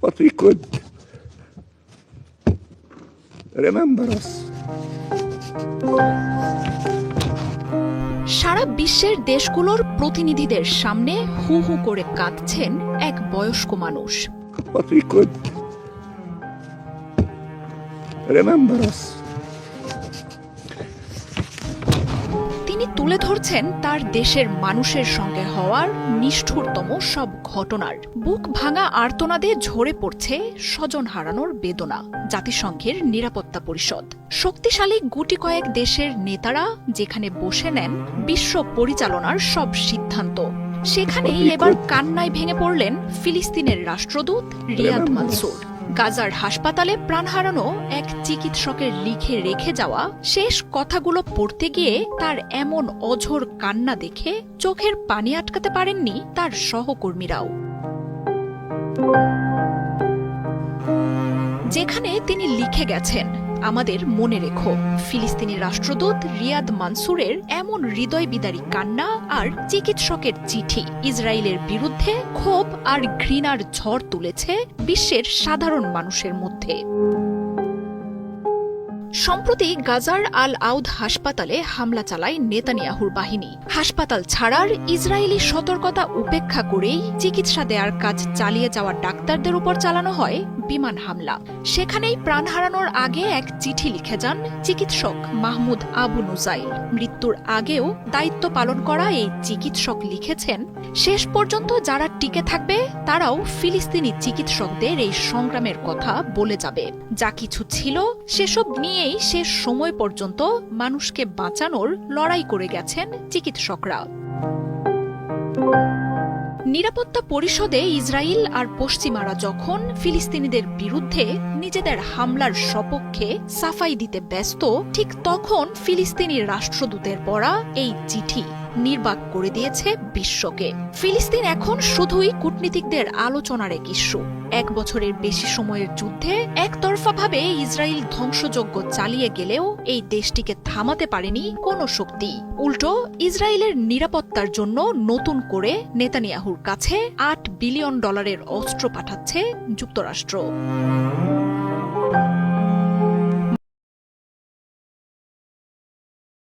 what we could. Remember us. সারা বিশ্বের দেশগুলোর প্রতিনিধিদের সামনে হু হু করে কাঁদছেন এক বয়স্ক মানুষ What we could. Remember us. তুলে ধরছেন তার দেশের মানুষের সঙ্গে হওয়ার নিষ্ঠুরতম সব ঘটনার। বুক ভাঙা আর্তনাদে ঝরে পড়ছে স্বজন হারানোর বেদনা জাতিসংঘের নিরাপত্তা পরিষদ। শক্তিশালী গুটি কয়েক দেশের নেতারা যেখানে বসে নেন বিশ্ব পরিচালনার সব সিদ্ধান্ত। সেখানেই এবার কান্নায় ভেঙে পড়লেন ফিলিস্তিনের রাষ্ট্রদূত রিয়াদ মানসুর। গাজার হাসপাতালে প্রাণ হারানো এক চিকিৎসকের লিখে রেখে যাওয়া শেষ কথাগুলো পড়তে গিয়ে তার এমন অঝোর কান্না দেখে চোখের পানি আটকাতে পারেননি তার সহকর্মীরাও। যেখানে তিনি লিখে গেছেন আমাদের মনে রেখো, ফিলিস্তিনি রাষ্ট্রদূত রিয়াদ মানসুরের এমন হৃদয় বিদারী কান্না আর চিকিৎসকের চিঠি ইসরায়েলের বিরুদ্ধে ক্ষোভ আর ঘৃণার ঝড় তুলেছে বিশ্বের সাধারণ মানুষের মধ্যে। সম্প্রতি গাজার আল আউদ হাসপাতালে হামলা চালায় নেতানিয়াহুর বাহিনী। হাসপাতাল ছাড়ার ইসরায়েলি সতর্কতা উপেক্ষা করেই চিকিৎসা দেওয়ার কাজ চালিয়ে যাওয়া ডাক্তারদের উপর চালানো হয় বিমান হামলা। সেখানেই প্রাণ হারানোর আগে এক চিঠি লিখে যান চিকিৎসক মাহমুদ আবু নুজাইল। মৃত্যুর আগেও দায়িত্ব পালন করা এই চিকিৎসক লিখেছেন, শেষ পর্যন্ত যারা টিকে থাকবে, তারাও ফিলিস্তিনি চিকিৎসকদের এই সংগ্রামের কথা বলে যাবে। যা কিছু ছিল, সেসব নিয়েই শেষ সময় পর্যন্ত মানুষকে বাঁচানোর লড়াই করে গেছেন চিকিৎসকরা। নিরাপত্তা পরিষদে ইসরায়েল আর পশ্চিমারা যখন ফিলিস্তিনিদের বিরুদ্ধে নিজেদের হামলার সপক্ষে সাফাই দিতে ব্যস্ত, ঠিক তখন ফিলিস্তিনি রাষ্ট্রদূতের পড়া এই চিঠি। নির্বাক করে দিয়েছে বিশ্বকে। ফিলিস্তিন এখন শুধুই কূটনীতিকদের আলোচনার এক ইস্যু। এক বছরের বেশি সময়ের যুদ্ধে একতরফাভাবে ইসরায়েল ধ্বংসযজ্ঞ চালিয়ে গেলেও এই দেশটিকে থামাতে পারেনি কোনো শক্তি। উল্টো, ইসরায়েলের নিরাপত্তার জন্য নতুন করে নেতানিয়াহুর কাছে আট বিলিয়ন ডলারের অস্ত্র পাঠাচ্ছে যুক্তরাষ্ট্র।